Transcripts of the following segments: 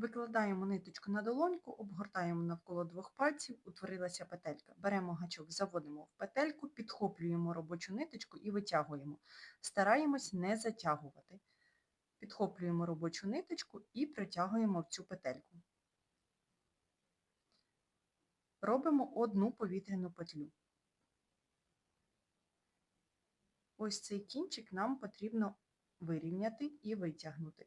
Викладаємо ниточку на долоньку, обгортаємо навколо двох пальців, утворилася петелька. Беремо гачок, заводимо в петельку, підхоплюємо робочу ниточку і витягуємо. Стараємось не затягувати. Підхоплюємо робочу ниточку і притягуємо в цю петельку. Робимо одну повітряну петлю. Ось цей кінчик нам потрібно вирівняти і витягнути.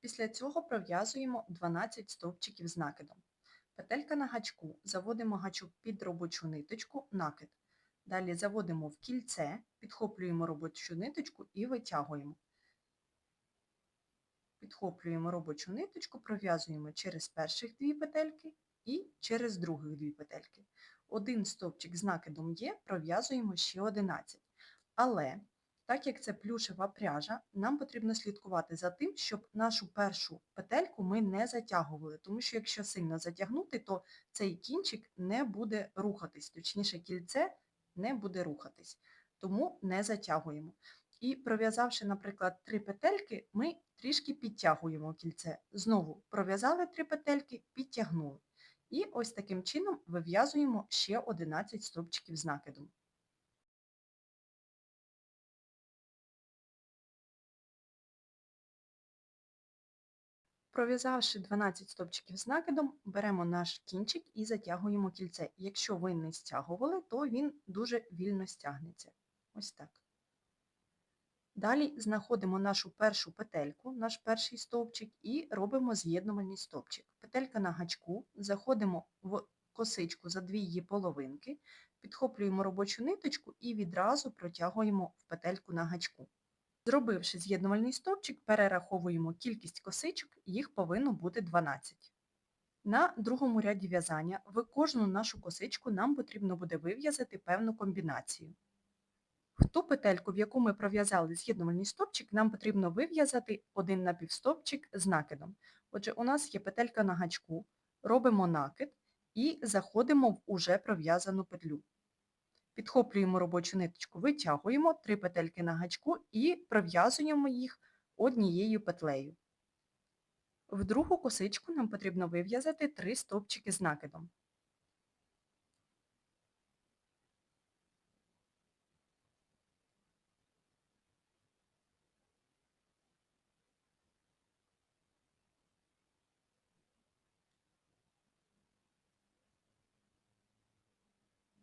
Після цього пров'язуємо 12 стовпчиків з накидом. Петелька на гачку, заводимо гачок під робочу ниточку, накид. Далі заводимо в кільце, підхоплюємо робочу ниточку і витягуємо. Підхоплюємо робочу ниточку, пров'язуємо через перших дві петельки і через других дві петельки. Один стовпчик з накидом є, пров'язуємо ще 11. Але так як це плюшева пряжа, нам потрібно слідкувати за тим, щоб нашу першу петельку ми не затягували, тому що якщо сильно затягнути, то цей кінчик не буде рухатись, точніше кільце не буде рухатись, тому не затягуємо. І пров'язавши, наприклад, три петельки, ми трішки підтягуємо кільце. Знову пров'язали три петельки, підтягнули. І ось таким чином вив'язуємо ще 11 стовпчиків з накидом. Пров'язавши 12 стовпчиків з накидом, беремо наш кінчик і затягуємо кільце. Якщо ви не стягували, то він дуже вільно стягнеться. Ось так. Далі знаходимо нашу першу петельку, наш перший стовпчик, і робимо з'єднувальний стовпчик. Петелька на гачку, заходимо в косичку за дві її половинки, підхоплюємо робочу ниточку і відразу протягуємо в петельку на гачку. Зробивши з'єднувальний стовпчик, перераховуємо кількість косичок, їх повинно бути 12. На другому ряді в'язання в кожну нашу косичку нам потрібно буде вив'язати певну комбінацію. В ту петельку, в яку ми пров'язали з'єднувальний стовпчик, нам потрібно вив'язати один напівстовпчик з накидом. Отже, у нас є петелька на гачку, робимо накид і заходимо в уже пров'язану петлю. Підхоплюємо робочу ниточку, витягуємо три петельки на гачку і пров'язуємо їх однією петлею. В другу косичку нам потрібно вив'язати три стовпчики з накидом.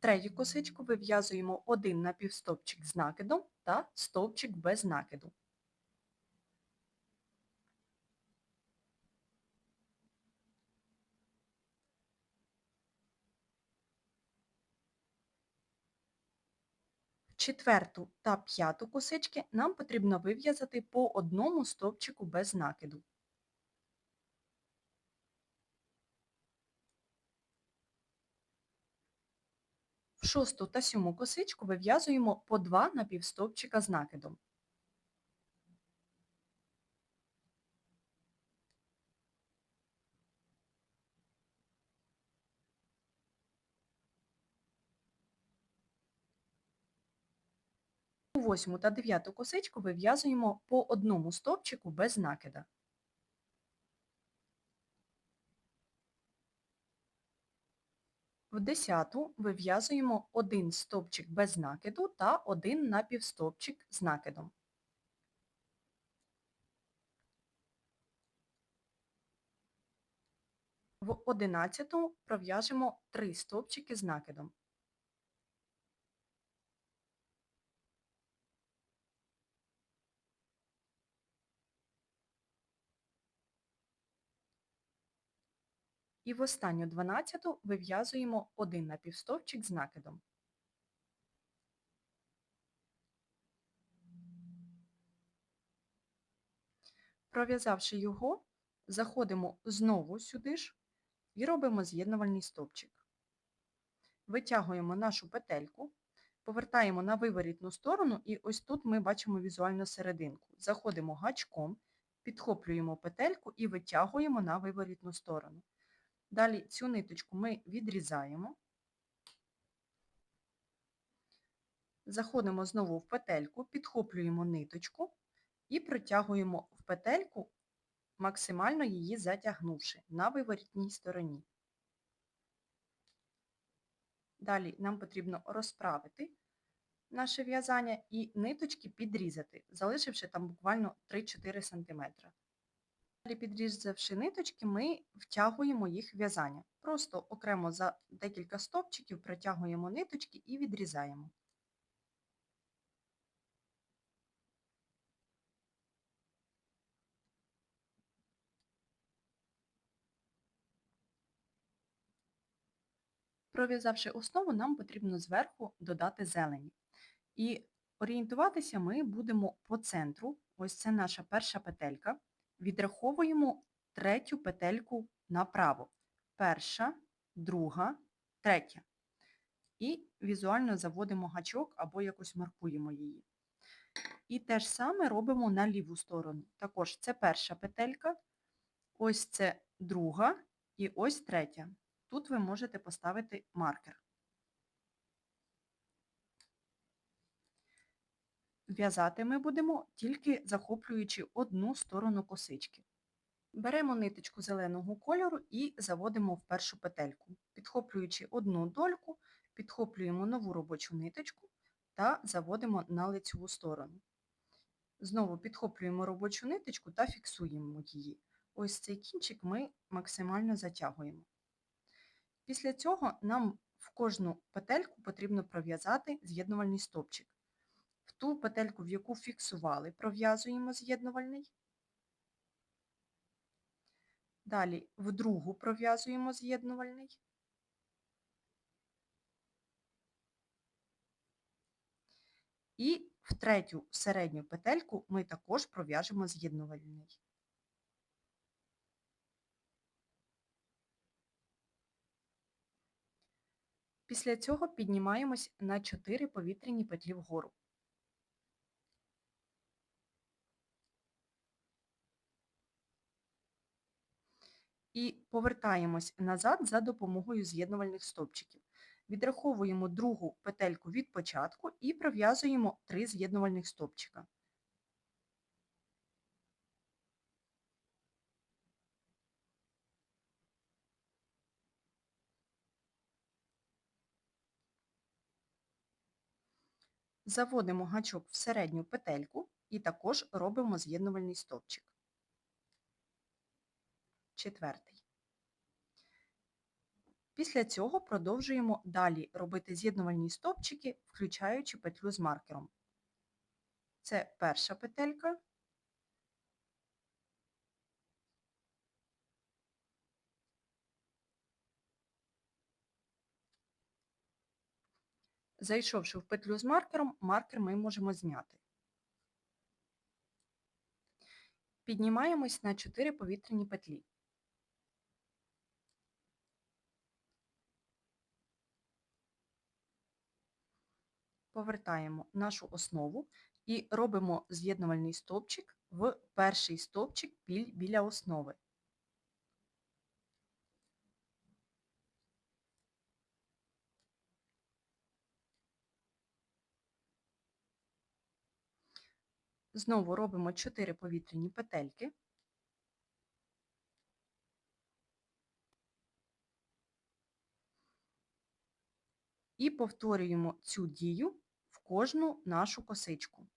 Третю косичку вив'язуємо один напівстовпчик з накидом та стовпчик без накиду. Четверту та п'яту косички нам потрібно вив'язати по одному стовпчику без накиду. Шосту та сьому косичку вив'язуємо по два напівстовпчика з накидом. Восьму та дев'яту косичку вив'язуємо по одному стовпчику без накида. В десяту вив'язуємо один стовпчик без накиду та один напівстовпчик з накидом. В одинадцяту пров'яжемо три стовпчики з накидом. І в останню дванадцяту вив'язуємо один напівстовпчик з накидом. Пров'язавши його, заходимо знову сюди ж і робимо з'єднувальний стовпчик. Витягуємо нашу петельку, повертаємо на виворітну сторону і ось тут ми бачимо візуально серединку. Заходимо гачком, підхоплюємо петельку і витягуємо на виворітну сторону. Далі цю ниточку ми відрізаємо, заходимо знову в петельку, підхоплюємо ниточку і протягуємо в петельку максимально її затягнувши на виворітній стороні. Далі нам потрібно розправити наше в'язання і ниточки підрізати, залишивши там буквально 3-4 см. Далі підрізавши ниточки, ми втягуємо їх в в'язання. Просто окремо за декілька стопчиків протягуємо ниточки і відрізаємо. Пров'язавши основу, нам потрібно зверху додати зелені. І орієнтуватися ми будемо по центру. Ось це наша перша петелька. Відраховуємо третю петельку направо. Перша, друга, третя. І візуально заводимо гачок або якось маркуємо її. І те ж саме робимо на ліву сторону. Також це перша петелька, ось це друга і ось третя. Тут ви можете поставити маркер. В'язати ми будемо тільки захоплюючи одну сторону косички. Беремо ниточку зеленого кольору і заводимо в першу петельку. Підхоплюючи одну дольку, підхоплюємо нову робочу ниточку та заводимо на лицеву сторону. Знову підхоплюємо робочу ниточку та фіксуємо її. Ось цей кінчик ми максимально затягуємо. Після цього нам в кожну петельку потрібно пров'язати з'єднувальний стопчик. В ту петельку, в яку фіксували, пров'язуємо з'єднувальний. Далі в другу пров'язуємо з'єднувальний. І в третю середню петельку ми також пров'яжемо з'єднувальний. Після цього піднімаємось на 4 повітряні петлі вгору. І повертаємось назад за допомогою з'єднувальних стовпчиків. Відраховуємо другу петельку від початку і пров'язуємо 3 з'єднувальних стовпчика. Заводимо гачок в середню петельку і також робимо з'єднувальний стовпчик. Четвертий. Після цього продовжуємо далі робити з'єднувальні стовпчики, включаючи петлю з маркером. Це перша петелька. Зайшовши в петлю з маркером, маркер ми можемо зняти. Піднімаємось на 4 повітряні петлі. Повертаємо нашу основу і робимо з'єднувальний стовпчик в перший стовпчик біля основи. Знову робимо 4 повітряні петельки. І повторюємо цю дію в кожну нашу косичку.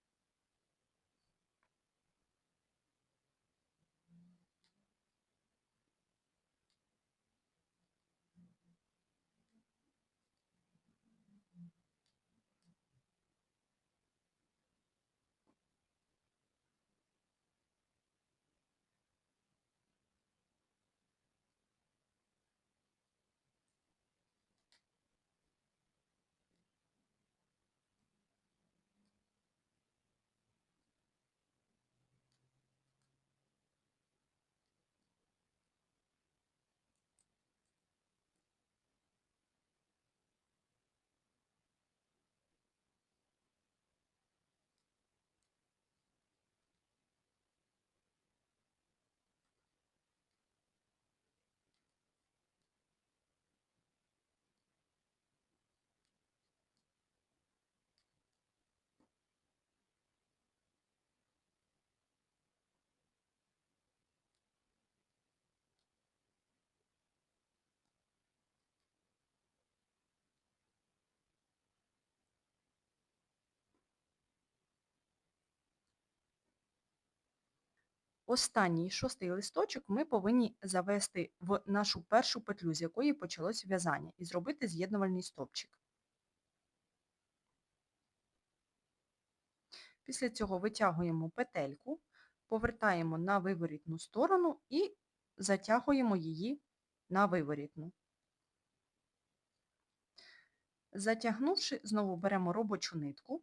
Останній шостий листочок ми повинні завести в нашу першу петлю, з якої почалось в'язання, і зробити з'єднувальний стовпчик. Після цього витягуємо петельку, повертаємо на виворітну сторону і затягуємо її на виворітну. Затягнувши, знову беремо робочу нитку,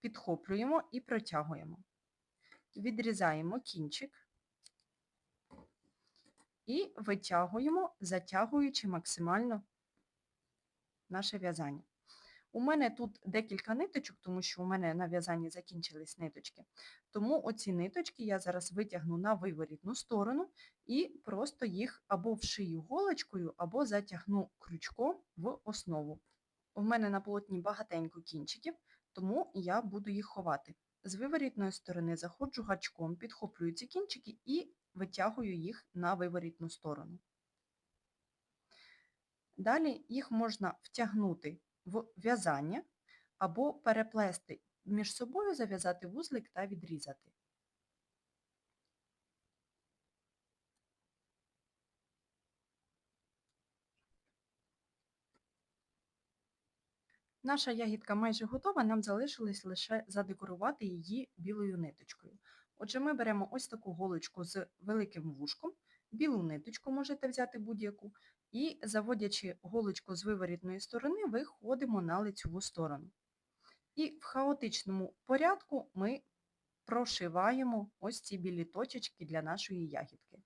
підхоплюємо і протягуємо. Відрізаємо кінчик і витягуємо, затягуючи максимально наше в'язання. У мене тут декілька ниточок, тому що у мене на в'язанні закінчились ниточки. Тому оці ниточки я зараз витягну на виворітну сторону і просто їх або вшию голочкою, або затягну крючком в основу. У мене на полотні багатенько кінчиків, тому я буду їх ховати. З виворітної сторони заходжу гачком, підхоплюю ці кінчики і витягую їх на виворітну сторону. Далі їх можна втягнути в в'язання або переплести між собою, зав'язати вузлик та відрізати. Наша ягідка майже готова, нам залишилось лише задекорувати її білою ниточкою. Отже, ми беремо ось таку голочку з великим вушком, білу ниточку можете взяти будь-яку, і заводячи голочку з виворітної сторони, виходимо на лицьову сторону. І в хаотичному порядку ми прошиваємо ось ці білі точечки для нашої ягідки.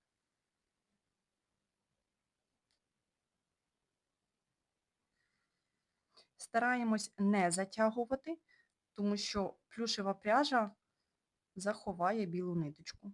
Стараємось не затягувати, тому що плюшева пряжа заховає білу ниточку.